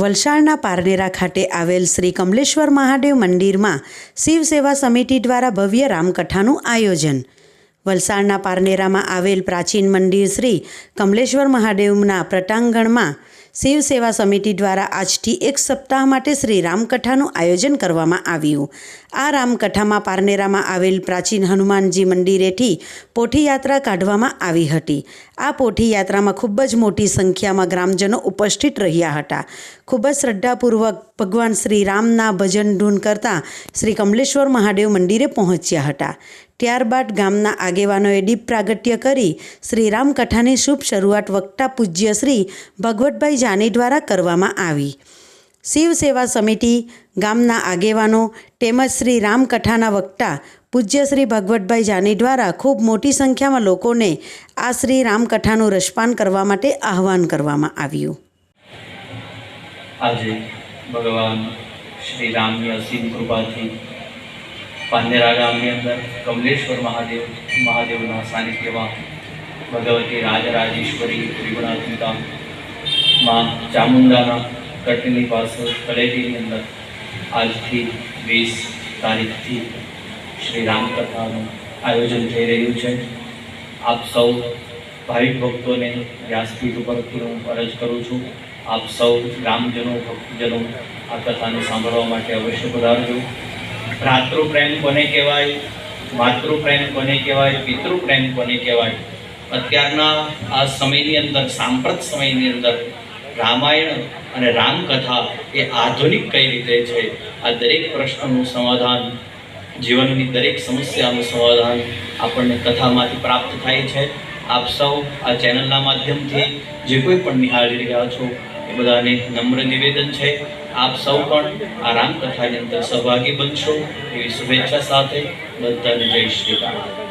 વલસાડના પારનેરા ખાતે આવેલ શ્રી કમલેશ્વર મહાદેવ મંદિરમાં શિવ સેવા સમિતિ દ્વારા ભવ્ય રામકથાનું આયોજન. વલસાડના પારનેરામાં આવેલ પ્રાચીન મંદિર શ્રી કમલેશ્વર મહાદેવના પ્રટાંગણમાં શિવ સેવા સમિતિ દ્વારા આજથી એક સપ્તાહ માટે શ્રી રામકથાનું આયોજન કરવામાં આવ્યું. આ રામકથામાં પારનેરામાં આવેલ પ્રાચીન હનુમાનજી મંદિરેથી પોઠીયાત્રા કાઢવામાં આવી હતી. આ પોઠીયાત્રામાં ખૂબ જ મોટી સંખ્યામાં ગ્રામજનો ઉપસ્થિત રહ્યા હતા. ખૂબ જ શ્રદ્ધાપૂર્વક ભગવાન શ્રી રામના ભજન ધૂન કરતાં શ્રી કમલેશ્વર મહાદેવ મંદિરે પહોંચ્યા હતા. ત્યારબાદ ગામના આગેવાનોએ દીપ પ્રાગટ્ય કરી શ્રી રામ કથાની શુભ શરૂઆત વક્તા પૂજ્ય શ્રી ભગવતભાઈ જાની દ્વારા કરવામાં આવી. શિવ સેવા સમિતિ, ગામના આગેવાનો તેમજ શ્રી રામકથાના વક્તા પૂજ્ય શ્રી ભગવતભાઈ જાની દ્વારા ખૂબ મોટી સંખ્યામાં લોકોને આ શ્રી રામકથાનું રસપાન કરવા માટે આહવાન કરવામાં આવ્યું. આજે ભગવાન શ્રી રામની અસીમ કૃપાથી પાનેરા ગામની અંદર કમલેશ્વર મહાદેવ, મહાદેવના સાનિધ્યમાં ભગવતી રાજરાજેશ્વરી ત્રિગુણાત્મિકા માં ચામુંડાના કટની પાસે તળેટીની અંદર આજથી વીસ તારીખથી શ્રી રામકથાનું આયોજન થઈ રહ્યું છે. આપ સૌ ભાવિક ભક્તોને વ્યાસપીઠ ઉપરથી હું અરજ કરું છું. આપ સૌ ગ્રામજનો, ભક્તજનો આ કથાને સાંભળવા માટે અવશ્ય પધારજો. ભ્રાતૃપ્રેમ કોને કહેવાય? માતૃપ્રેમ કોને કહેવાય? પિતૃપ્રેમ કોને કહેવાય? અત્યારના આ સમયની અંદર, સાંપ્રત સમયની અંદર રામાયણ અને રામકથા એ આધુનિક કઈ રીતે છે? આ દરેક પ્રશ્નનું સમાધાન, જીવનની દરેક સમસ્યાનું સમાધાન આપણને કથામાંથી પ્રાપ્ત થાય છે. આપ સૌ આ ચેનલના માધ્યમથી જે કોઈ પણ નિહાળી રહ્યા છો, એ બધાને નમ્ર નિવેદન છે. આપ સૌ પણ આ રામકથાની અંદર સહભાગી બનશો. એવી શુભેચ્છા સાથે બધાને જય શ્રી રામ.